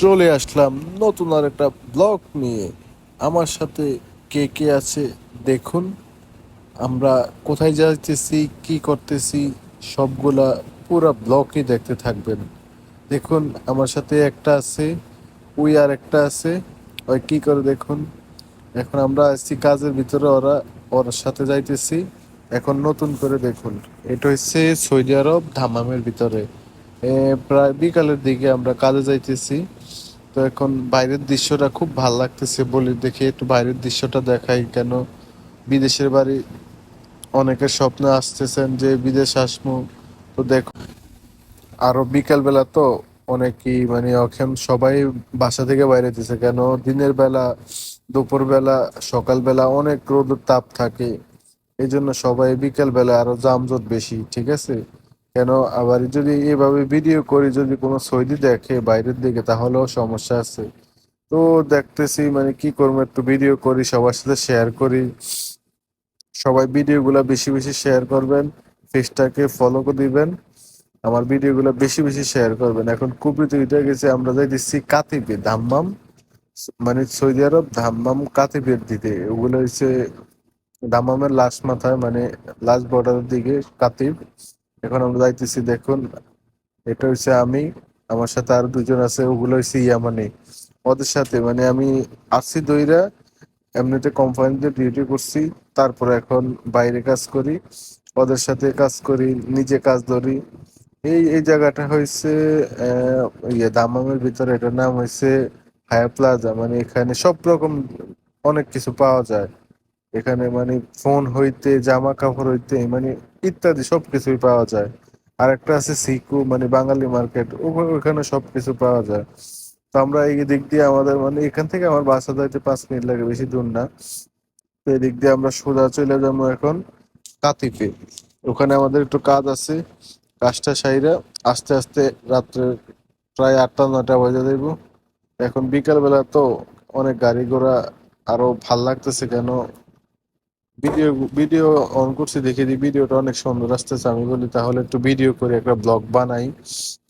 চলে আসলাম নতুন আর একটা ব্লগ নিয়ে। আমার সাথে কে কে আছে দেখুন। আমরা কোথায় যাইতেছি, কি করতেছি, সবগুলা পুরা ব্লগই দেখতে থাকবেন। দেখুন, আমার সাথে একটা আছে, ওই আর একটা আছে। ওই কি করে দেখুন। এখন আমরা আসছি কাজের ভিতরে, ওরা, ওর সাথে যাইতেছি। এখন নতুন করে দেখুন। এটা হচ্ছে সৌদি আরব ধামামের ভিতরে। প্রায় বিকালের দিকে আমরা কাজে যাইতেছি। তো এখন বাইরের দৃশ্যটা খুব ভালো লাগতেছে বলি দেখি, একটু বাইরের দৃশ্যটা দেখাই কেন? বিদেশের বাড়ি অনেকের স্বপ্নে আসতেছেন যে বিদেশ আসমু। তো দেখো, আরও বিকাল বেলা তো অনেকেই মানে এখন সবাই বাসা থেকে বাইরে দিছে কেন? দিনের বেলা দুপুর বেলা সকাল বেলা অনেক রোদের তাপ থাকে। এই জন্য সবাই বিকেল বেলা আরও যানজট বেশি, ঠিক আছে? কেন? আবার যদি এভাবে ভিডিও করি যদি কোনো সৌদি দেখে বাইরের দিকে, তাহলেও সমস্যা আছে। তো দেখতেছি মানে কি করব, একটু ভিডিও করি, সবার সাথে শেয়ার করি। সবাই ভিডিওগুলো বেশি বেশি শেয়ার করবেন পেজটাকে ফলো করে দিবেন। আমার ভিডিওগুলো বেশি বেশি শেয়ার করবেন। এখন কুবরিতে উঠে গেছে, আমরা যাই দিচ্ছি কাতিবে দাম্মাম মানে সৌদি আরব ধাম্মাম কাতিবের দিতে ওগুলো হচ্ছে দাম্মামের লাস্ট মাথায় মানে লাস্ট বর্ডারের দিকে কাতিব এখন আমরা যাইতেছি, দেখুন, এটা হচ্ছে আমি, আমার সাথে আর দুজন আছে, ওগুলো হচ্ছে ইয়ামানি। ওদের সাথে মানে আমি আসছি দইরা, এমনিতে কোম্পানিতে ডিউটি করছি, তারপরে এখন বাইরে কাজ করি, ওদের সাথে কাজ করি, নিজে কাজ ধরি। এই এই জায়গাটা হয়েছে ইয়ে দামামের ভিতরে, এটার নাম হয়েছে হায়া প্লাজা মানে এখানে সব রকম অনেক কিছু পাওয়া যায়। এখানে মানে ফোন হইতে জামা কাপড় হইতে মানে ইত্যাদি সবকিছুই পাওয়া যায়। আর একটা আছে সিকু মানে বাঙালি মার্কেট, ওখানে সবকিছু পাওয়া যায়। তো আমরা এই দিক দিয়ে আমাদের মানে এখান থেকে আমার বাসা যাইতে পাঁচ মিনিট লাগে, বেশি দূর না। তো এই দিক দিয়ে আমরা সোজা চলে যাব এখন কাতিফে ওখানে আমাদের একটু কাজ আছে, কাজটা সাইরা আস্তে আস্তে রাত্রে প্রায় আটটা, নয়টা বাজে দেব এখন বিকালবেলা তো অনেক গাড়ি ঘোড়া আরও ভালো লাগতেছে কেন? ভিডিও ভিডিও অন করছি, দেখে দিই ভিডিওটা অনেক সুন্দর আসতেছে। আমি বলি, তাহলে একটু ভিডিও করে একটা ব্লগ বানাই।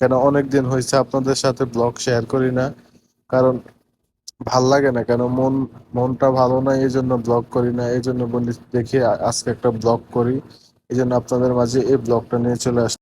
কেন, অনেক দিন হয়েছে আপনাদের সাথে ব্লগ শেয়ার করি না। কারণ, ভালো লাগে না। কেন, মন, মনটা ভালো না এই জন্য ব্লগ করি না। এই জন্য বলি, দেখি আজকে একটা ব্লগ করি। এই জন্য আপনাদের মাঝে এই ব্লগটা নিয়ে চলে আস